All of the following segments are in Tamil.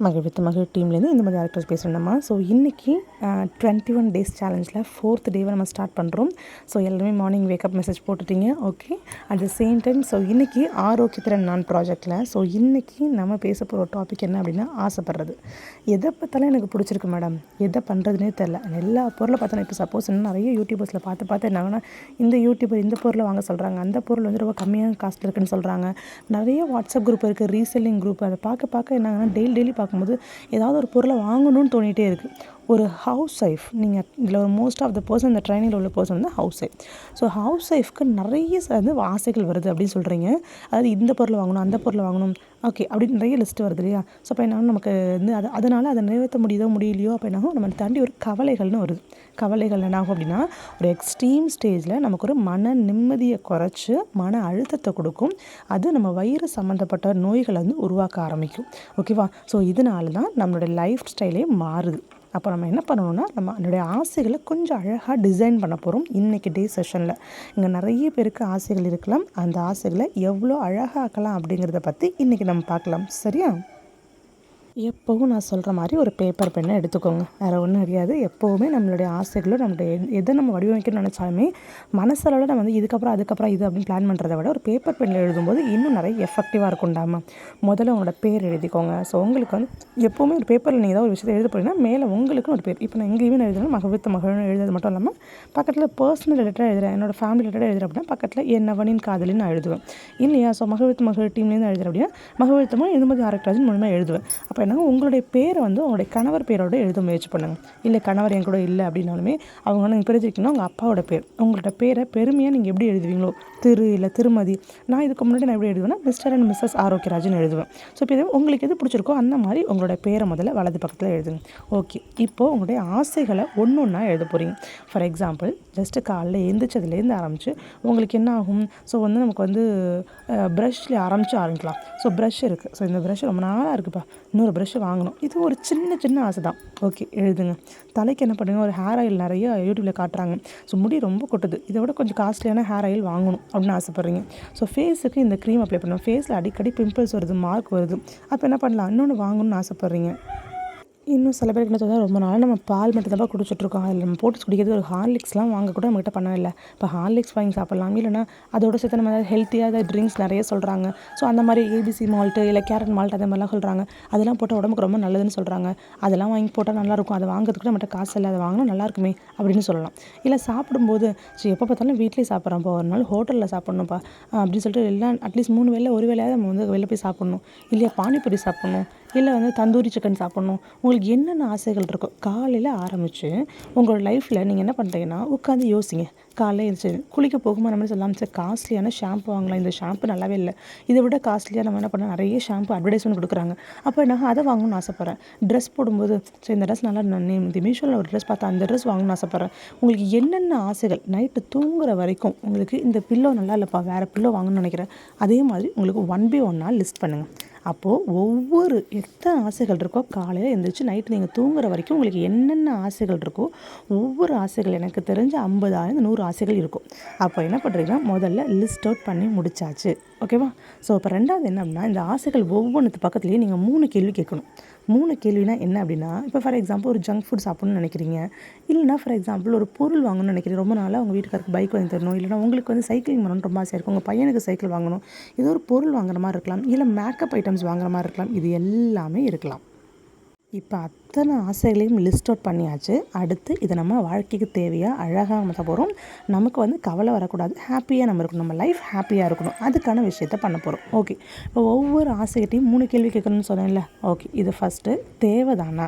மகிழ் வித் மகிழ் டீம்லேருந்து இந்த மாதிரி ஆக்டர்ஸ் பேசுகிறோம்மா ஸோ இன்றைக்கி டுவெண்ட்டி ஒன் டேஸ் சேலஞ்சில் ஃபோர்த் டேவை நம்ம ஸ்டார்ட் பண்ணுறோம் ஸோ எல்லாருமே morning wake up message போட்டுட்டீங்க okay at the same time so இன்றைக்கி ஆரோக்கியத்திறன் நான் ப்ராஜெக்டில் ஸோ இன்றைக்கி நம்ம பேச போகிற டாபிக் என்ன அப்படின்னா ஆசைப்படுறது. எதை பார்த்தாலும் எனக்கு பிடிச்சிருக்கு மேடம் எதை பண்ணுறதுனே தெரில எல்லா பொருளை பார்த்தா இப்போ சப்போஸ் இன்னும் நிறைய யூடியூபர்ஸில் பார்த்து பார்த்து என்னாங்கன்னா இந்த யூடியூபர் இந்த பொருளை வாங்க சொல்கிறாங்க அந்த பொருள் வந்து ரொம்ப கம்மியான காஸ்ட்டில் இருக்குன்னு சொல்கிறாங்க நிறைய வாட்ஸ்அப் குரூப் இருக்குது ரீசெல்லிங் குரூப் அதை பார்க்க பார்க்க என்னாங்கன்னா டெய்லி டெய்லி பார்க்கும்போது ஏதாவது ஒரு பொருளை வாங்கணும்னு தோணிகிட்டே இருக்குது ஒரு ஹவுஸ் ஒய்ஃப் நீங்கள் இதில் ஒரு மோஸ்ட் ஆஃப் த பர்சன் இந்த ட்ரைனிங்கில் உள்ள பர்சன் வந்து ஹவுஸ் ஒய்ஃப் ஸோ ஹவுஸ் ஒய்ஃப்க்கு நிறைய வந்து ஆசைகள் வருது அப்படின்னு சொல்கிறீங்க அதாவது இந்த பொருள் வாங்கணும் அந்த பொருள் வாங்கணும் ஓகே அப்படின்னு நிறைய லிஸ்ட் வருது இல்லையா? ஸோ அப்போ என்ன நமக்கு வந்து அது அதனால் அதை நிறைவேற்ற முடியுதோ முடியலையோ அப்போ என்னாகும் நம்ம தாண்டி ஒரு கவலைகள்னு வருது. கவலைகள் என்னாகும் அப்படின்னா ஒரு எக்ஸ்ட்ரீம் ஸ்டேஜில் நமக்கு ஒரு மன நிம்மதியை குறைச்சி மன அழுத்தத்தை கொடுக்கும். அது நம்ம வயிறு சம்மந்தப்பட்ட நோய்களை வந்து உருவாக்க ஆரம்பிக்கும். ஓகேவா ஸோ இதனால தான் நம்மளோட லைஃப் ஸ்டைலே மாறுது. அப்போ நம்ம என்ன பண்ணணும்னா நம்ம என்னுடைய ஆசைகளை கொஞ்சம் அழகாக டிசைன் பண்ண போகிறோம் இன்றைக்கி டே செஷனில் இங்கே நிறைய பேருக்கு ஆசைகள் இருக்கலாம். அந்த ஆசைகளை எவ்வளோ அழகாக்கலாம் அப்படிங்கிறத பற்றி இன்றைக்கி நம்ம பார்க்கலாம். சரியா? எப்போவும் நான் சொல்கிற மாதிரி ஒரு பேப்பர் பெண்ணை எடுத்துக்கோங்க. வேறு ஒன்றும் கிடையாது எப்போவுமே நம்மளுடைய ஆசைகளோ நம்மளுடைய எதை நம்ம வடிவமைக்கணும்னு நினச்சாலுமே மனசளவில் நம்ம வந்து இதுக்கப்புறம் அதுக்கப்புறம் இது அப்படின்னு பிளான் பண்ணுறத விட ஒரு பேப்பர் பெண்ணில் எழுதும்போது இன்னும் நிறைய எஃபெக்டிவாக இருக்கும்டாமா முதல்ல உங்களோட பேர் எழுதிக்கோங்க. ஸோ உங்களுக்கு வந்து எப்போவுமே ஒரு பேப்பரில் நீங்கள் ஏதாவது ஒரு விஷயத்தை எழுத போகிறீங்கன்னா மேலே உங்களுக்குன்னு ஒரு பேர் இப்போ நான் எங்கேயுமே எழுதுனா மகவித்த மகள்னு எழுதுறது மட்டும் இல்லாமல் பக்கத்தில் பர்சனல் ரிலேட்டடாக எழுதுகிறேன் என்னோடய ஃபேமிலி ரிலேட்டடாக எழுதுகிறேன் அப்படின்னா பக்கத்தில் என்னவனின் காதலின்னு நான் எழுதுவேன். இல்லையா? ஸோ மகவித்த மகள் டீம்லேருந்து எழுதுகிறேன் அப்படின்னா மகவித்தமாக இது மாதிரி ஆரக்ராஜன் மூலமாக எழுதுவேன். அப்போ பண்ணுங்கள் உங்களுடைய பேரை வந்து உங்களுடைய கணவர் பேரோட எழுத முயற்சி பண்ணுங்கள் இல்லை கணவர் என் கூட இல்லை அப்படின்னாலுமே அவங்க வந்து நீங்கள் பிரிச்சிருக்கீங்கன்னா உங்கள் அப்பாவோட பேர் உங்களோட பேரை பெருமையாக நீங்கள் எப்படி எழுதுவீங்களோ திரு இல்லை திருமதி நான் இதுக்கு முன்னாடி நான் எப்படி எழுதுவேன்னா மிஸ்டர் அண்ட் மிஸ்ஸஸ் ஆரோக்கியராஜன் எழுதுவேன். ஸோ இப்போ இது உங்களுக்கு எது பிடிச்சிருக்கோ அந்த மாதிரி உங்களோட பேரை முதல்ல வலது பக்கத்தில் எழுதுங்க. ஓகே இப்போது உங்களுடைய ஆசைகளை ஒன்று ஒன்றா எழுத போகிறீங்க ஃபார் எக்ஸாம்பிள் ஜஸ்ட்டு காலைல எழுந்திரிச்சதுலேருந்து ஆரம்பித்து உங்களுக்கு என்ன ஆகும்? ஸோ வந்து நமக்கு வந்து ப்ரஷ்லேயே ஆரம்பித்து ஆரம்பிக்கலாம். ஸோ ப்ரஷ் இருக்குது ஸோ இந்த ப்ரஷ் ரொம்ப நாளாக இருக்குப்பா. இன்னொரு ப்ரஷ் வாங்கணும். இது ஒரு சின்ன சின்ன ஆசை தான் ஓகே எழுதுங்க. தலைக்கு என்ன பண்ணுங்க? ஒரு ஹேர் ஆயில் நிறைய யூடியூப்பில் காட்டுறாங்க. ஸோ முடி ரொம்ப கொட்டுது. இதை விட கொஞ்சம் காஸ்ட்லியான ஹேர் ஆயில் வாங்கணும் அப்படின்னு ஆசைப்பட்றீங்க. ஸோ ஃபேஸுக்கு இந்த க்ரீம் அப்ளை பண்ணணும் ஃபேஸில் அடிக்கடி பிம்பிள்ஸ் வருது மார்க் வருது. அப்போ என்ன பண்ணலாம்? இன்னொன்று வாங்கணும்னு ஆசைப்பட்றீங்க. இன்னும் சில பேருக்கு என்ன ரொம்ப நாளாக நம்ம பால் மட்டும் தான் குடிச்சிட்ருக்கோம். அதில் நம்ம போட்டு குடிக்கிறது ஒரு ஹார்லிக்ஸ்லாம் வாங்க கூட நம்மகிட்ட பண்ண இல்லை. இப்போ ஹார்லிக்ஸ் வாங்கி சாப்பிட்லாம் இல்லைனா அதோட சேர்த்து நம்ம ஏதாவது ஹெல்த்தியாக ட்ரிங்க்ஸ் நிறைய சொல்கிறாங்க ஸோ அந்த மாதிரி ஏபிசி மால்ட்டு இல்லை கேரட் மால்ட் அதே மாதிரிலாம் சொல்கிறாங்க அதெல்லாம் போட்டால் உடம்புக்கு ரொம்ப நல்லதுன்னு சொல்கிறாங்க அதெல்லாம் வாங்கி போட்டால் நல்லாயிருக்கும் அதை வாங்குறதுக்கு நம்மகிட்ட காசு இல்லை. அதை வாங்கினா நல்லா இருக்குமே அப்படின்னு சொல்லலாம். இல்லை சாப்பிடும்போது ஸோ எப்போ பார்த்தாலும் வீட்லேயே சாப்பிட்றோம். இப்போ ஒரு நாள் ஹோட்டலில் சாப்பிட்ணும்ப்பா. அப்படின்னு சொல்லிட்டு எல்லாம் அட்லீஸ்ட் மூணு வேலை ஒரு வேலையாவது நம்ம வந்து வெளில போய் சாப்பிட்ணும். இல்லையா பானிபூரி சாப்பிட்ணும். இல்லை வந்து தந்தூரி சிக்கன் சாப்பிட்ணும். உங்களுக்கு என்னென்ன ஆசைகள் இருக்கோ காலையில் ஆரம்பித்து உங்களோட லைஃப்பில் நீங்கள் என்ன பண்ணுறீங்கன்னா உட்காந்து யோசிங்க. காலையில் எழுந்துச்சு குளிக்க போகும்போது நம்ம சொல்லலாம் சார் காஸ்ட்லியான ஷாம்பு வாங்கலாம். இந்த ஷாம்பு நல்லாவே இல்லை. இதை விட காஸ்ட்லியாக நம்ம என்ன பண்ண நிறைய ஷாம்பு அட்வர்டைஸ்மெண்ட் கொடுக்குறாங்க. அப்போ நான் அதை வாங்கணும்னு ஆசைப்பட்றேன். ட்ரெஸ் போடும்போது சரி இந்த ட்ரெஸ் நல்லா நான் இந்த மீஷோவில் ஒரு ட்ரெஸ் பார்த்தா அந்த ட்ரெஸ் வாங்கணும்னு ஆசைப்பட்றேன். உங்களுக்கு என்னென்ன ஆசைகள்? நைட்டு தூங்குற வரைக்கும் உங்களுக்கு இந்த பில்லோ நல்லா இல்லைப்பா வேறு பில்லோ வாங்கணும்னு நினைக்கிறேன். அதே மாதிரி உங்களுக்கு ஒன் பை ஒன்னாக லிஸ்ட் பண்ணுங்கள் அப்போது ஒவ்வொரு எத்தனை ஆசைகள் இருக்கோ காலையில் எழுந்திரிச்சு நைட்டு நீங்கள் தூங்குற வரைக்கும் உங்களுக்கு என்னென்ன ஆசைகள் இருக்கோ ஒவ்வொரு ஆசைகள் எனக்கு தெரிஞ்ச ஐம்பதாயிரம் நூறு ஆசைகள் இருக்கும். அப்போ என்ன பண்ணுறீங்கன்னா முதல்ல லிஸ்ட் அவுட் பண்ணி முடிச்சாச்சு. ஓகேவா ஸோ இப்போ ரெண்டாவது என்ன அப்படின்னா இந்த ஆசைகள் ஒவ்வொன்றுத்து பக்கத்துலேயே நீங்கள் மூணு கேள்வி கேட்கணும். மூணு கேள்வினா என்ன அப்படின்னா இப்போ ஃபார் எக்ஸாம்பிள் ஒரு ஜங்க் ஃபுட் சாப்பிட்ணுன்னு நினைக்கிறீங்க. இல்லைனா ஃபார் எக்ஸாம்பிள் ஒரு பொருள் வாங்கணும்னு நினைக்கிறீங்க. ரொம்ப நாளாக உங்கள் வீட்டுக்காருக்கு பைக் வாங்கி தரணும். இல்லைனா உங்களுக்கு வந்து சைக்கிளிங் பண்ணணும்னு ரொம்ப ஆசையாக இருக்கும். உங்கள் பையனுக்கு சைக்கிள் வாங்கணும். ஏதோ ஒரு பொருள் வாங்குற மாதிரி இருக்கலாம். இல்லை மேக்கப் ஐட்டம்ஸ் வாங்குற மாதிரி இருக்கலாம். இது எல்லாமே இருக்கலாம். இப்போ அத்தனை ஆசைகளையும் லிஸ்ட் அவுட் பண்ணியாச்சு. அடுத்து இதை நம்ம வாழ்க்கைக்கு தேவையாக அழகாக மாற்ற போகிறோம் நமக்கு வந்து கவலை வரக்கூடாது. ஹாப்பியாக நம்ம இருக்கணும். நம்ம லைஃப் ஹாப்பியாக இருக்கணும். அதுக்கான விஷயத்த பண்ண போகிறோம் ஓகே இப்போ ஒவ்வொரு ஆசைகிட்டையும் மூணு கேள்வி கேட்கணும்னு சொன்னேன்ல. ஓகே இது ஃபஸ்ட்டு தேவைதானா?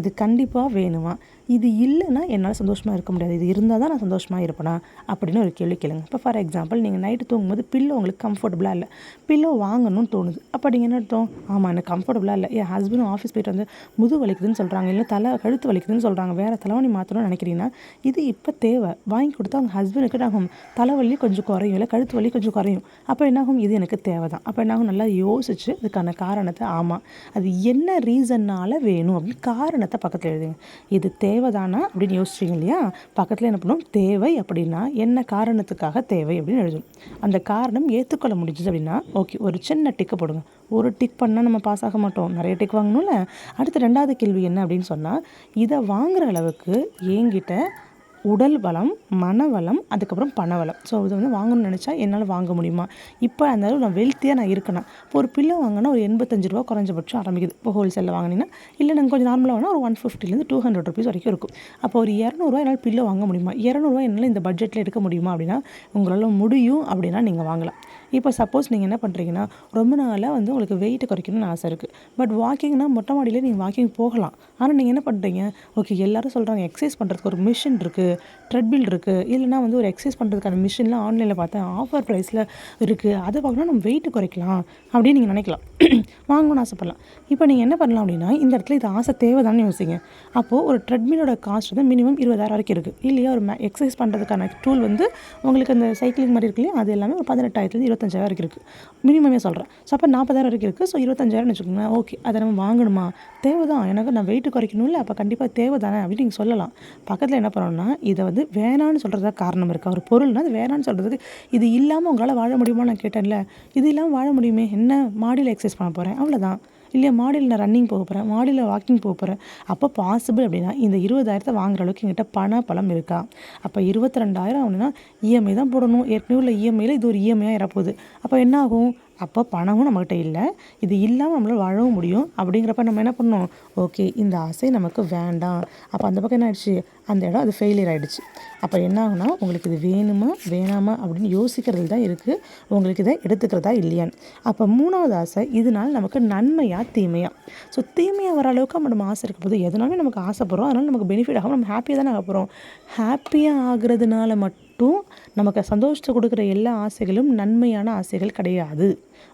இது கண்டிப்பாக வேணுமா? இது இல்லைன்னா என்னால் சந்தோஷமாக இருக்க முடியாது. இது இருந்தால் தான் நான் சந்தோஷமாக இருப்பேனா? அப்படின்னு ஒரு கேள்வி கேளுங்க. இப்போ ஃபார் எக்ஸாம்பிள் நீங்கள் நைட்டு தூங்கும்போது பில்லோ உங்களுக்கு கம்ஃபர்டபுளாக இல்லை. பில்லோ வாங்கணும்னு தோணுது. அப்போ நீங்கள் என்ன அர்த்தம்? ஆமாம் எனக்கு கம்ஃபர்டபுளாக இல்லை. என் ஹஸ்பண்டும் ஆஃபீஸ் போயிட்டு வந்து முது வலிக்குதுன்னு சொல்கிறாங்க இல்லை தலை கழுத்து வலிக்குதுன்னு சொல்கிறாங்க வேறு தலைவணி மாற்றணும்னு நினைக்கிறீங்கன்னா இது இப்போ தேவை. வாங்கி கொடுத்தா அவங்க ஹஸ்பண்டுக்கு ஆகும்? தலைவலி கொஞ்சம் குறையும். இல்லை கழுத்து வலி கொஞ்சம் குறையும். அப்போ என்னாகும் இது எனக்கு தேவை தான் அப்போ என்னாகும் நல்லா யோசிச்சு இதுக்கான காரணத்தை ஆமாம் அது என்ன ரீசன்னால் வேணும் அப்படின்னு காரணத்தை பக்கத்தில் எழுதுங்க. இது தேவைதானா அப்படின்னு யோசிச்சிங்க இல்லையா? பக்கத்தில் என்ன பண்ணும்? தேவை அப்படின்னா என்ன காரணத்துக்காக தேவை அப்படின்னு எழுதணும் அந்த காரணம் ஏற்றுக்கொள்ள முடிஞ்சது அப்படின்னா ஓகே ஒரு சின்ன டிக்கு போடுங்க. ஒரு டிக் பண்ணால் நம்ம பாஸ் ஆக மாட்டோம். நிறைய டிக் வாங்கணும்ல. அடுத்து ரெண்டாவது கேள்வி என்ன அப்படின்னு சொன்னால் இதை வாங்குகிற அளவுக்கு என்கிட்ட உடல் வளம் மனவளம் அதுக்கப்புறம் பணவளம் ஸோ இது வந்து வாங்கணும்னு நினச்சா என்னால் வாங்க முடியுமா? இப்போ அந்த அளவு நான் வெல்த்தியாக நான் இருக்கணும். இப்போ ஒரு பில்லோ வாங்கினா ஒரு எண்பத்தஞ்சு ரூபா குறைஞ்சபட்சம் ஆரம்பிக்குது. இப்போ ஹோல்சேலில் வாங்கினீங்கன்னா இல்லை நாங்கள் கொஞ்சம் நார்மலாக வாங்கினா ஒரு ஒன் ஃபிஃப்டிலேருந்து டூ ஹண்ட்ரட் ருபீஸ் வரைக்கும் இருக்கும். அப்போ ஒரு இரநூறுவா என்னால் பில்லோ வாங்க முடியுமா? இரநூறுவா என்னால் இந்த பட்ஜெட்டில் எடுக்க முடியுமா அப்படின்னா உங்களால் முடியும் அப்படின்னா நீங்கள் வாங்கலாம். இப்போ சப்போஸ் நீங்கள் என்ன பண்ணுறீங்கன்னா ரொம்ப நாளாக வந்து உங்களுக்கு வெயிட் குறைக்கணும்னு ஆசை இருக்குது பட் வாக்கிங்னா மொட்டை மாடியில் நீங்கள் வாக்கிங் போகலாம். ஆனால் நீங்கள் என்ன பண்ணுறீங்க ஓகே எல்லாரும் சொல்கிறாங்க எக்ஸசைஸ் பண்ணுறதுக்கு ஒரு மிஷின் இருக்குது ட்ரெட்மில் இருக்குது இல்லைனா வந்து ஒரு எக்ஸசைஸ் பண்ணுறதுக்கான மிஷின்லாம் ஆன்லைனில் பார்த்தேன் ஆஃபர் ப்ரைஸில் இருக்குது அதை பார்க்கணும் நம்ம வெயிட் குறைக்கலாம் அப்படின்னு நீங்கள் நினைக்கலாம். வாங்கணும்னு ஆசைப்படலாம். இப்போ நீங்கள் என்ன பண்ணலாம் அப்படின்னா இந்த இடத்துல இது ஆசை தேவைதான்னு யோசிங்க. அப்போது ஒரு ட்ரெட்மிலோட காஸ்ட் வந்து மினிமம் இருபதாயிரம் வரைக்கும் இருக்குது இல்லையா ஒரு எக்ஸசைஸ் பண்ணுறதுக்கான டூல் வந்து உங்களுக்கு அந்த சைக்கிளிங் மாதிரி இருக்கு இல்லையா அது எல்லாமே ஒரு பதினெட்டாயிரத்துலேருந்து இருபத்தஞ்சாயிரம் வரைக்கும் இருக்குது மினிமமே சொல்கிறேன் ஸோ அப்போ நாற்பதாயிரம் வரைக்கும் இருக்குது ஸோ இருபத்தஞ்சாயிரம்னு வச்சுக்கோங்களேன். ஓகே அதை நம்ம வாங்கணுமா? தேவை தான் எனக்கு நான் வெயிட்டு குறைக்கணும்ல அப்போ கண்டிப்பாக தேவை தானே அப்படின்னு நீங்கள் சொல்லலாம். பக்கத்தில் என்ன பண்ணணும்னா இதை வந்து வேணான்னு சொல்கிறதா காரணம் இருக்குது ஒரு பொருள்னா அது வேணான்னு சொல்கிறதுக்கு இது இல்லாமல் உங்களால் வாழ முடியுமா நான் கேட்டேன்ல. இது இல்லாமல் வாழ முடியுமே? என்ன மாடியில் எக்ஸசைஸ் பண்ண போகிறேன் அவ்வளோதான் இல்லையா மாடியில் நான் ரன்னிங் போக போகிறேன் மாடியில் வாக்கிங் போக போகிறேன் அப்போ பாசிபிள் அப்படின்னா இந்த இருபதாயிரத்தை வாங்குற அளவுக்கு எங்கிட்ட பண பலம் இருக்கா? அப்போ இருபத்தி ரெண்டாயிரம் அப்படின்னா இஎம்ஐ தான் போடணும். ஏற்கனவே உள்ள இஎம்ஐயில் இது ஒரு இஎம்ஐயாக இறப்போகுது அப்போ என்ன ஆகும்? அப்போ பணமும் நம்மக்கிட்ட இல்லை. இது இல்லாமல் நம்மளால் வாழவும் முடியும். அப்படிங்கிறப்ப நம்ம என்ன பண்ணோம் ஓகே இந்த ஆசை நமக்கு வேண்டாம். அப்போ அந்த பக்கம் என்ன ஆயிடுச்சு? அந்த இடம் அது ஃபெயிலியர் ஆகிடுச்சு அப்போ என்ன ஆகுனா உங்களுக்கு இது வேணுமா வேணாமா அப்படின்னு யோசிக்கிறது தான் இருக்குது உங்களுக்கு இதை எடுத்துக்கிறதா இல்லையான்னு அப்போ மூணாவது ஆசை இதனால் நமக்கு நன்மையாக தீமையாக ஸோ தீமையாக வர அளவுக்கு நம்ம ஆசை இருக்க போது எதனாலுமே நமக்கு ஆசைப்படுறோம்? அதனால் நமக்கு பெனிஃபிட் ஆகும் நம்ம ஹாப்பியாக தானே ஆக போகிறோம் ஹாப்பியாக ஆகுறதுனால மட்டும் நமக்கு சந்தோஷத்தை கொடுக்குற எல்லா ஆசைகளும் நன்மையான ஆசைகள் கிடையாது.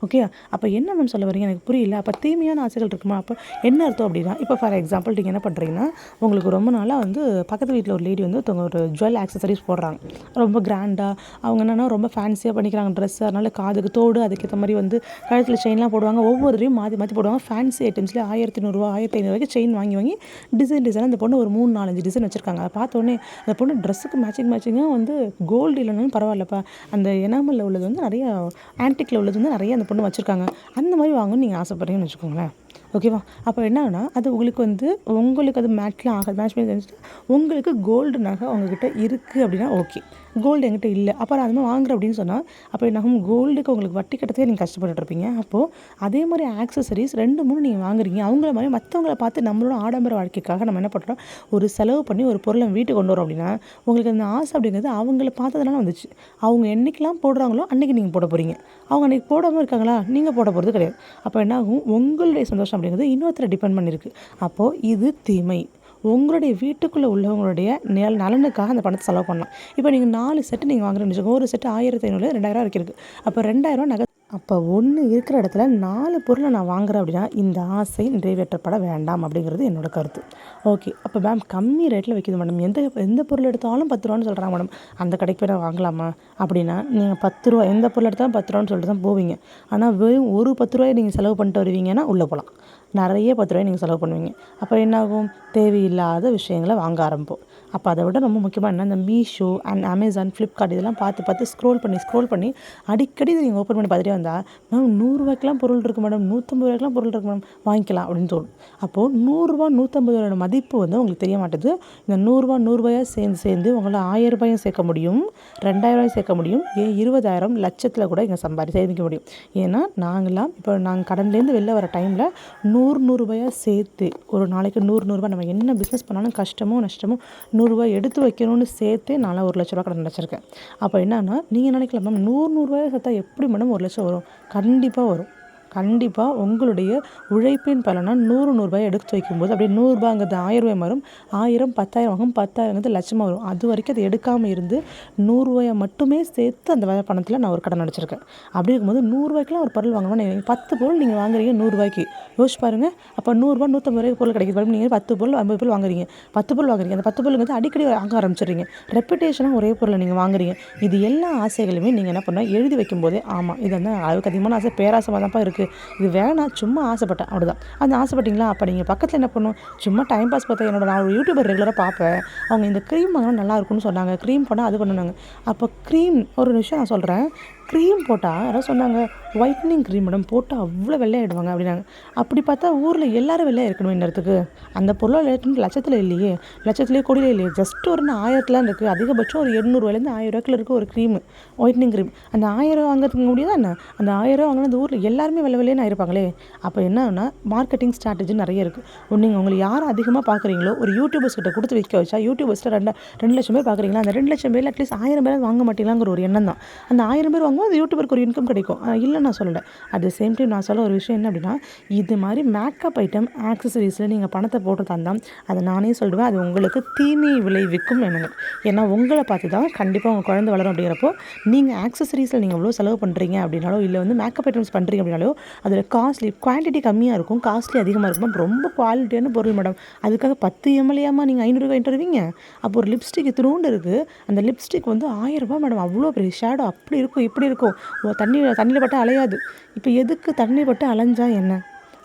ஓகே அப்போ என்ன மேம் சொல்ல வரீங்க எனக்கு புரியல. அப்போ தீமையான ஆசைகள் இருக்குமா? அப்போ என்ன அர்த்தம் அப்படின்னா இப்போ ஃபார் எக்ஸாம்பிள் நீங்கள் என்ன பண்ணுறீங்கன்னா உங்களுக்கு ரொம்ப நாளாக வந்து பக்கத்து வீட்டில் ஒரு லேடி வந்து ஒருத்தவங்க ஒரு ஜுவல் ஆக்சசரிஸ் போடுறாங்க. ரொம்ப கிராண்டாக அவங்க என்னென்னா ரொம்ப ஃபேன்சியாக பண்ணிக்கிறாங்க ட்ரெஸ் அதனால் காதுக்கு தோடு அதுக்கேற்ற மாதிரி வந்து கழுத்தில் செயின்லாம் போடுவாங்க. ஒவ்வொருத்தையும் மாற்றி மாற்றி போடுவாங்க. ஃபேன்சி ஐட்டம்ஸ்லேயே ஆயிரத்தி நூறுரூவா ஆயிரத்தி ஐநூறுவாய்க்கு செயின் வாங்கி வாங்கி டிசைன் டிசைன் அந்த பொண்ணு ஒரு மூணு நாலஞ்சு டிசைன் வச்சுருக்காங்க. அதை பார்த்தோன்னே அந்த பொண்ணு ட்ரெஸ்ஸுக்கு மேட்சிங் மேட்சிங்காக வந்து கோல்டு இல்லைனாலும் பரவாயில்லப்பா. அந்த எனாமலில் உள்ளது வந்து நிறைய ஆன்டிக்கில் உள்ளது வந்து நிறைய அந்த பொண்ணு வச்சுருக்காங்க. அந்த மாதிரி வாங்கணும்னு நீங்கள் ஆசைப்பட்றீங்கன்னு வச்சுக்கோங்களேன். ஓகேவா அப்போ என்ன அது உங்களுக்கு வந்து உங்களுக்கு அது மேட்ச்லாம் ஆகாது. மேட்ச் பண்ணி தெரிஞ்சுட்டு உங்களுக்கு கோல்டு நகை உங்ககிட்ட இருக்குது அப்படின்னா ஓகே கோல்டு என்கிட்ட இல்லை. அப்புறம் அது மாதிரி வாங்குற அப்படின்னு சொன்னால் அப்போ என்ன கோல்டுக்கு உங்களுக்கு வட்டி கட்டத்தே நீங்கள் கஷ்டப்பட்டுட்டு இருப்பீங்க. அப்போது அதே மாதிரி ஆக்சசரிஸ் ரெண்டு மூணு நீங்கள் வாங்குறீங்க. அவங்கள மாதிரி மற்றவங்கள பார்த்து நம்மளோட ஆடம்பர வாழ்க்கைக்காக நம்ம என்ன பண்ணுறோம் ஒரு செலவு பண்ணி ஒரு பொருளை வீட்டுக்கு கொண்டு வரோம் அப்படின்னா உங்களுக்கு அந்த ஆசை அப்படிங்கிறது அவங்கள பார்த்ததுனால வந்துச்சு. அவங்க என்றைக்கெல்லாம் போடுறாங்களோ அன்றைக்கி நீங்கள் போட போகிறீங்க அவங்க அன்றைக்கி போடாமல் இருக்காங்களா? நீங்கள் போட போகிறது கிடையாது. அப்போ என்ன ஆகும்? உங்களுடைய சந்தோஷம் அப்படிங்கிறது இன்னொருத்தரை டிபெண்ட் பண்ணியிருக்கு அப்போது இது தீமை. உங்களுடைய வீட்டுக்குள்ளே உள்ளவங்களுடைய நல் நலனுக்காக அந்த பணத்தை செலவு பண்ணலாம். இப்போ நீங்கள் நாலு செட்டு நீங்கள் வாங்குறேன்னு வச்சுக்கோங்க. ஒரு செட்டு ஆயிரத்தி ஐநூறு ரெண்டாயிரம் வரைக்கும் இருக்குது அப்போ ரெண்டாயிரம் நகை அப்போ ஒன்று இருக்கிற இடத்துல நாலு பொருளை நான் வாங்குறேன் அப்படின்னா இந்த ஆசை நிறைவேற்றப்பட வேண்டாம் அப்படிங்கிறது என்னோடய கருத்து. ஓகே அப்போ மேம் கம்மி ரேட்டில் வைக்கிது மேடம் எந்த எந்த பொருள் எடுத்தாலும் பத்து ரூபான்னு சொல்கிறாங்க மேடம் அந்த கடைக்கு போய் நான் வாங்கலாமா? அப்படின்னா நீங்கள் பத்து ரூபா எந்த பொருள் எடுத்தாலும் பத்து ரூபான்னு சொல்லிட்டு தான் போவீங்க. ஆனால் வெறும் ஒரு பத்து ரூபாயை நீங்கள் செலவு பண்ணிட்டு வருவீங்கன்னா உள்ளே போகலாம் நிறைய பத்து ரூபாய் நீங்கள் செலவு பண்ணுவீங்க. அப்போ என்னாகும்? தேவையில்லாத விஷயங்களை வாங்க ஆரம்பிப்போம். அப்போ அதை விட ரொம்ப முக்கியமாக என்ன? இந்த மீஷோ அண்ட் அமேசான் ஃப்ளிப்கார்ட் இதெல்லாம் பார்த்து பார்த்து ஸ்க்ரோல் பண்ணி ஸ்க்ரோல் பண்ணி அடிக்கடி இதை நீங்கள் ஓப்பன் பண்ணி பார்த்துட்டே வந்தால் மேம் நூறுரூவாய்க்கெலாம் பொருள் இருக்குது மேடம். நூற்றம்பது ரூபாய்க்கெலாம் பொருள் இருக்குது மேடம். வாங்கிக்கலாம். அப்படின்னு தோணும். அப்போது நூறுரூவா நூற்றம்பது ரூபாயோட மதிப்பு வந்து உங்களுக்கு தெரிய மாட்டேது. இந்த நூறுரூவா நூறுரூவாயாக சேர்ந்து சேர்ந்து உங்களால் ஆயிரம் ரூபாயும் சேர்க்க முடியும். ரெண்டாயிரம் சேர்க்க முடியும். ஏன் இருபதாயிரம் லட்சத்தில் கூட இங்கே சம்பாதி சேமிக்க முடியும். ஏன்னா நாங்களாம் இப்போ நாங்கள் கடன்லேருந்து வெளில வர டைமில் நூறு நூறுரூபாயாக சேர்த்து ஒரு நாளைக்கு நூறு நூறுரூவா நம்ம என்ன பிஸ்னஸ் பண்ணாலும் கஷ்டமோ நஷ்டமோ நூறுரூவா எடுத்து வைக்கணும்னு சேர்த்தே நான்லாம் ஒரு லட்ச ரூபா கடன் அடைச்சிருக்கேன் அப்போ என்னன்னா நீங்கள் நினைக்கலாம் மேம் நூறு நூறுரூவாயை சேர்த்தா எப்படி மேடம் ஒரு லட்சம் வரும்? கண்டிப்பாக வரும். கண்டிப்பாக உங்களுடைய உழைப்பின் பலனாக நூறு நூறுரூபாய் எடுத்து வைக்கும்போது அப்படியே நூறுரூபாங்கிறது ஆயிரம் ரூபாய் வரும் ஆயிரம் பத்தாயிரம் ஆகும். பத்தாயிரங்கிறது லட்சமாக வரும். அது வரைக்கும் அதை எடுக்காமல் இருந்து நூறுரூவாயை மட்டுமே சேர்த்து அந்த பணத்தில் நான் ஒரு கடன் அடிச்சிருக்கேன். அப்படி இருக்கும்போது நூறுரூவாய்க்குலாம் ஒரு பொருள் வாங்கணும்னு பத்து பொருள் நீங்கள் வாங்குறீங்க நூறுரூவாய்க்கு யோசிச்சு பாருங்கள் அப்போ நூறுரூவா நூற்றம்பது ரூபாய்க்கு பொருள் கிடைக்குது. நீங்கள் பத்து பொருள் ஐம்பது பொருள் வாங்குறீங்க. பத்து பொருள் வாங்குறீங்க. அந்த பத்து பொருள் வந்து அடிக்கடி வாங்க ஆரம்பிச்சிடுறீங்க. ரெப்புடேஷனாக ஒரே பொருளை நீங்கள் வாங்குறீங்க. இது எல்லா ஆசைகளுமே நீங்கள் என்ன பண்ணால் எழுதி வைக்கும்போதே ஆமாம் இது வந்து அளவுக்கு அதிகமான ஆசை? பேராசமாக தான்ப்பா இருக்குது இது வேணாம் சும்மா ஆசைப்பட்டேன். அவ்வளோதான் அந்த ஆசைப்பட்டீங்களா? அப்போ நீங்கள் பக்கத்தில் என்ன பண்ணும்? சும்மா டைம் பாஸ் பார்த்தா என்னோட நான் ஒரு யூடியூபர் ரெகுலராக பார்ப்பேன். அவங்க இந்த க்ரீம் வாங்கினா நல்லா இருக்கும்னு சொன்னாங்க. க்ரீம் பண்ணால் அது பண்ணுனாங்க. அப்போ க்ரீம் ஒரு விஷயம் நான் சொல்கிறேன் க்ரீம் போட்டால் யாரோ சொன்னாங்க ஒயிட்னிங் க்ரீம் மேடம் போட்டால் அவ்வளோ வெள்ளையாயிடுவாங்க அப்படின்னாங்க. அப்படி பார்த்தா ஊரில் எல்லோரும் வெள்ளையாக இருக்கணும் இன்னத்துக்கு அந்த பொருளோட ரேட்டு லட்சத்தில் இல்லையே. லட்சத்துலேயே கோடியிலே இல்லையே. ஜஸ்ட் ஒரு ஆயிரத்துலாம் இருக்குது அதிகபட்சம் ஒரு எண்ணூறுவாயிலேருந்து ஆயிரம் ரூபாய்க்குள்ள இருக்க ஒரு க்ரீம் ஒயிட்னிங் க்ரீம் அந்த ஆயிரம் வாங்குறதுக்கு முடியாதா என்ன? அந்த ஆயிரம் வாங்கினா அந்த ஊரில் எல்லாருமே வெள்ளை வெள்ளையன்னு ஆயிருப்பாங்களே. அப்போ என்னன்னா மார்க்கெட்டிங் ஸ்ட்ராட்டஜி நிறைய இருக்குது நீங்கள் உங்களை யார் அதிகமாக பார்க்குறீங்களோ ஒரு யூடியூபர்ஸ் கிட்ட கொடுத்து விற்க வச்சா யூடியூபர்ஸ்ட்டு ரெண்டு ரெண்டு லட்சம் பேர் பார்க்குறீங்களா? அந்த ரெண்டு லட்சம் பேர் அட்லீஸ்ட் ஆயிரம் பேர் வாங்க மாட்டீங்களாங்கிற ஒரு எண்ணம் தான். அந்த ஆயிரம் பேர் பண்ணும்போது அது யூடியூபருக்கு ஒரு இன்கம் கிடைக்கும். இல்லை நான் சொல்லலை. அட் த சேம் டைம் நான் சொல்ல ஒரு விஷயம் என்ன அப்படின்னா இது மாதிரி மேக்கப் ஐட்டம் ஆக்சசரிஸில் நீங்கள் பணத்தை போட்டு தந்தால் அதை நானே சொல்லுவேன். அது உங்களுக்கு தீமை விளைவிக்கும் என்னங்க. ஏன்னா உங்களை பார்த்து தான் கண்டிப்பாக உங்கள் குழந்தை வளரும் அப்படிங்கிறப்போ நீங்கள் ஆக்சசரிஸில் நீங்கள் எவ்வளோ செலவு பண்ணுறீங்க அப்படின்னாலோ இல்லை வந்து மேக்கப் ஐட்டம்ஸ் பண்ணுறீங்க அப்படின்னாலோ அதில் காஸ்ட்லி குவான்டிட்டி கம்மியாக இருக்கும் காஸ்ட்லி அதிகமாக இருக்கும். ரொம்ப குவாலிட்டியான பொருள் மேடம் அதுக்காக பத்து எம்எல்ஏமா நீங்கள் ஐநூறுரூவா வாங்கிட்டு அப்போ ஒரு லிப்ஸ்டிக் இத்தினோண்டு இருக்குது அந்த லிப்ஸ்டிக் வந்து ஆயிரரூபா மேடம் அவ்வளோ பெரிய ஷேடோ அப்படி இருக்கும் இப்படி இருக்கும்? தண்ணி தண்ணியில் பட்டு அலையாது. இப்போ எதுக்கு தண்ணி பட்டு அலைஞ்சா என்ன?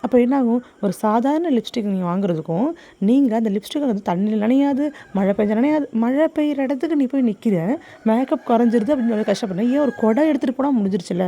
அப்போ என்னாகும்? ஒரு சாதாரண லிப்ஸ்டிக் நீங்கள் வாங்குறதுக்கும் நீங்கள் அந்த லிப்ஸ்டிக்கை வந்து தண்ணியில் நனையாது மழை பெஞ்ச நனையாது மழை பெய்கிற இடத்துக்கு நீ போய் நிற்கிற மேக்கப் குறைஞ்சிருது அப்படின்னு சொல்லி கஷ்டப்படுற ஏன் ஒரு குடை எடுத்துகிட்டு போனால் முடிஞ்சிருச்சுல்ல?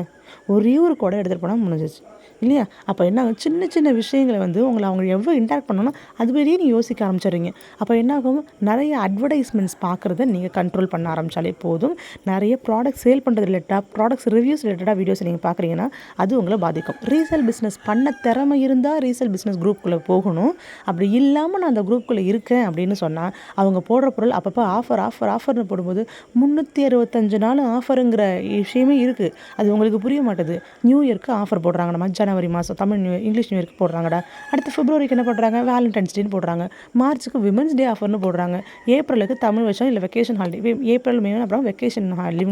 ஒரே ஒரு குடை எடுத்துகிட்டு போனால் முடிஞ்சிருச்சு. இல்லையா? அப்போ என்ன ஆகும்? சின்ன சின்ன விஷயங்களை வந்து உங்களை அவங்க எவ்வளோ இன்ட்ராக்ட் பண்ணணும் அது பெரிய நீ யோசிக்க ஆரம்பிச்சிடுறீங்க. அப்போ என்ன ஆகும்? நிறைய அட்வர்டைஸ்மெண்ட்ஸ் பார்க்குறத நீங்கள் கண்ட்ரோல் பண்ண ஆரம்பித்தாலே போதும். நிறைய ப்ராடக்ட் சேல் பண்ணுறது ரிலேட்டடாக ப்ராடக்ட்ஸ் ரிவ்யூஸ் ரிலேட்டடாக வீடியோஸ் நீங்கள் பார்க்குறீங்கன்னா அது உங்களை பாதிக்கும். ரீசேல் பிஸ்னஸ் பண்ண திறமை இருந்தால் ரீசேல் பிஸ்னஸ் குரூப்புக்குள்ளே போகணும். அப்படி இல்லாமல் நான் அந்த குரூப்புக்குள்ளே இருக்கேன் அப்படின்னு சொன்னால் அவங்க போடுற பொருள் அப்பப்போ ஆஃபர் ஆஃபர் ஆஃபர்னு போடும்போது முந்நூற்றி அறுபத்தஞ்சு நாள் ஆஃபருங்கிற விஷயமே இருக்குது அது உங்களுக்கு புரிய மாட்டுது. நியூ இயர்க்கு ஆஃபர் போடுறாங்க. நம்ம ஜனவரி மாதம் தமிழ் நியூ இங்கிலீஷ் நியூ இயர்க்கு போடுறாங்கடா. அடுத்து பிப்ரவரிக்கு என்ன பண்ணுறாங்க வேலண்டைன்ஸ் டேன்னு போடுறாங்க. மார்ச்சுக்கு விமன்ஸ் டே ஆஃபர்னு போடுறாங்க. ஏப்ரலுக்கு தமிழ் வருஷம் இல்லை வெக்கேஷன் ஹாலிடே ஏப்ரல் மே அப்புறம் வெக்கேஷன் லீவ்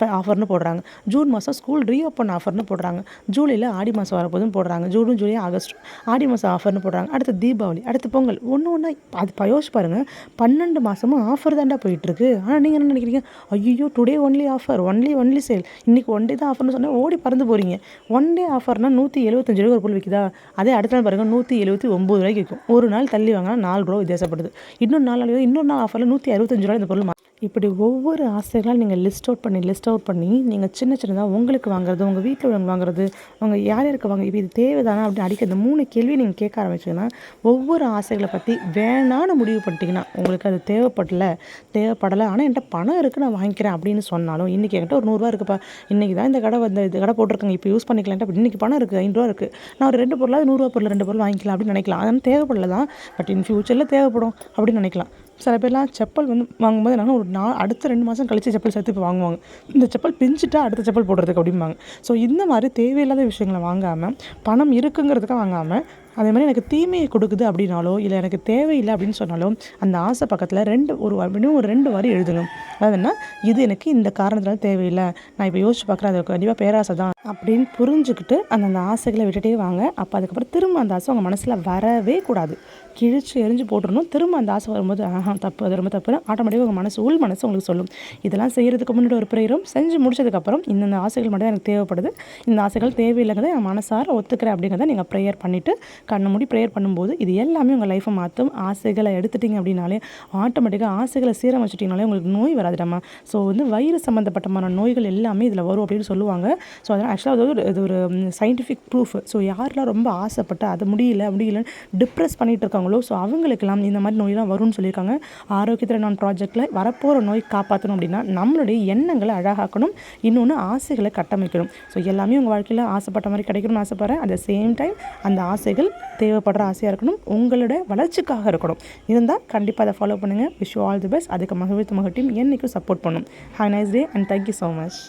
ஆஃபர்னு போடுறாங்க. ஜூன் மாதம் ஸ்கூல் ரீஓப்பன் ஆஃபர்னு போடுறாங்க. ஜூலையில் ஆடி மாதம் வரப்போதும் போடுறாங்க. ஜூனும் ஜூலை ஆகஸ்ட் ஆடி மாதம் ஆஃபர்னு போடுறாங்க. அடுத்து தீபாவளி அடுத்து பொங்கல். ஒன்று ஒன்றா அது ப- யோசிச்சு பாருங்கள் பன்னெண்டு மாதமும் ஆஃபர் தாண்டா போயிட்டுருக்கு. ஆனால் நீங்கள் என்ன நினைக்கிறீங்க? ஐயோ today only offer only only sale இன்றைக்கி ஒன் டே தான் ஆஃபர்னு சொன்னால் ஓடி பறந்து போகிறீங்க ஒன் டே ஆஃபர் ஆஃபர்னால் நூற்றி எழுபத்தஞ்சு ரூபா ஒரு பொருள் விற்கிதா அதே அடுத்த நாள் பாருங்கள் நூற்றி எழுபத்தி ஒம்பது ரூபாய்க்கு விற்கும் ஒரு நாள் தள்ளி வாங்கினா நாலு ரூபா வித்தியாசப்படுது. இன்னொரு நாள் நாள் இன்னொரு நாள் ஆஃபரில் நூற்றி அறுபத்தஞ்சு ரூபா இந்த பொருள் மா- இப்படி ஒவ்வொரு ஆசைகளாக நீங்கள் லிஸ்ட் அவுட் பண்ணி லிஸ்ட் அவுட் பண்ணி நீங்கள் சின்ன சின்னதாக உங்களுக்கு வாங்குறது உங்கள் வீட்டில் உள்ளவங்க வாங்குறது அவங்க யார் யாருக்கு வாங்க இப்போ இது தேவைதானா அப்படின்னு அடிக்க இந்த மூணு கேள்வி நீங்கள் கேட்க ஆரம்பிச்சிங்கன்னா ஒவ்வொரு ஆசைகளை பற்றி வேணான்னு முடிவு பண்ணிட்டீங்கன்னா உங்களுக்கு அது தேவைப்படலை தேவைப்படலை ஆனால் என்கிட்ட பணம் இருக்குது நான் வாங்கிக்கிறேன் அப்படின்னு சொன்னாலும் இன்றைக்கி என்கிட்ட ஒரு நூறுரூவா இருக்குப்பா இன்றைக்கி தான் இந்த கடை வந்து இந்த கடை போட்டிருக்காங்க இப்போ யூஸ் பண்ணிக்கலான்ட்டு அப்படி இன்றைக்கி பணம் இருக்குது ஐநூறுரூவா இருக்குது நான் ஒரு ரெண்டு பொருளாவது நூறுரூவா பொருள் ரெண்டு பொருள் வாங்கிக்கலாம் அப்படின்னு நினைக்கலாம். அதனால் தேவைப்படல தான் பட் இன் ஃப்யூச்சரில் தேவைப்படும் அப்படின்னு நினைக்கலாம். சில பேர்லாம் செப்பல் வந்து வாங்கும்போது என்னன்னா ஒரு நா அடுத்த ரெண்டு மாதம் கழிச்சு செப்பல் சேர்த்து இப்போ வாங்குவாங்க. இந்த செப்பல் பிஞ்சிட்டா அடுத்த செப்பல் போடுறதுக்கு அப்படிம்பாங்க. ஸோ இந்த மாதிரி தேவையில்லாத விஷயங்களை வாங்காமல் பணம் இருக்குங்கிறதுக்காக வாங்காமல் அதே மாதிரி எனக்கு தீமையை கொடுக்குது அப்படின்னாலோ இல்லை எனக்கு தேவையில்லை அப்படின்னு சொன்னாலோ அந்த ஆசை பக்கத்தில் ரெண்டு ஒரு அப்படியும் ஒரு ரெண்டு வரி எழுதுங்க. அதாவதுன்னா இது எனக்கு இந்த காரணத்தினால தேவையில்லை. நான் இப்போ யோசிச்சு பார்க்குறேன் அது கண்டிப்பாக பேராசை தான் அப்படின்னு புரிஞ்சுக்கிட்டு அந்த அந்த ஆசைகளை விட்டுட்டே வாங்க. அப்போ அதுக்கப்புறம் திரும்ப அந்த ஆசை உங்கள் மனசில் வரவே கூடாது. கிழிச்சு எரிஞ்சு போட்டுடணும் திரும்ப அந்த ஆசை வரும்போது ஆஹா தப்பு அது ரொம்ப தப்புன்னு ஆட்டோமேட்டிக்காக உங்கள் மனசு உள் மனசு உங்களுக்கு சொல்லும். இதெல்லாம் செய்கிறதுக்கு முன்னாடி ஒரு பிரேயரும் செஞ்சு முடிச்சதுக்கப்புறம் இந்தந்த ஆசைகள் மட்டும் எனக்கு தேவைப்படுது. இந்த ஆசைகள் தேவையில்லைங்கிறத நான் மனசார ஒத்துக்கிறேன் அப்படிங்கிறத நீங்கள் ப்ரேயர் பண்ணிவிட்டு கண்ணை மூடி ப்ரேயர் பண்ணும்போது இது எல்லாமே உங்கள் லைஃப்பை மாற்றும். ஆசைகளை எடுத்துட்டீங்க அப்படின்னாலே ஆட்டோமேட்டிக்காக ஆசைகளை சீரமைச்சிட்டிங்கனாலே உங்களுக்கு நோய் வராதுடமா ஸோ வந்து வயிறு சம்மந்தப்பட்டமான நோய்கள் எல்லாமே இதில் வரும் அப்படின்னு சொல்லுவாங்க. ஸோ அதனால் ஆக்சுவலாக அது ஒரு இது ஒரு சயின்டிஃபிக் ப்ரூஃப் ஸோ யாரெல்லாம் ரொம்ப ஆசைப்பட்டு அது முடியல முடியலன்னு டிப்ரெஸ் பண்ணிகிட்டு இருக்காங்க இருக்காங்களோ ஸோ அவங்களுக்கெல்லாம் இந்த மாதிரி நோயெல்லாம் வரும்னு சொல்லியிருக்காங்க. ஆரோக்கியத்தில் நான் ப்ராஜெக்ட்டில் வரப்போகிற நோய் காப்பாற்றணும் அப்படின்னா நம்மளுடைய எண்ணங்களை அழகாக்கணும். இன்னொன்று ஆசைகளை கட்டமைக்கணும். ஸோ எல்லாமே உங்கள் வாழ்க்கையில் ஆசைப்பட்ட மாதிரி கிடைக்கணும்னு ஆசைப்பட்றேன். அட் த சேம் டைம் அந்த ஆசைகள் தேவைப்படுற ஆசையாக இருக்கணும். உங்களோட வளர்ச்சிக்காக இருக்கணும். இருந்தால் கண்டிப்பாக அதை ஃபாலோ பண்ணுங்கள் விஷ் ஆல் தி பெஸ்ட் அதுக்கு மகிழ்த்து மகட்டியும் என்றைக்கும் சப்போர்ட் பண்ணும். Have nice day and thank you so much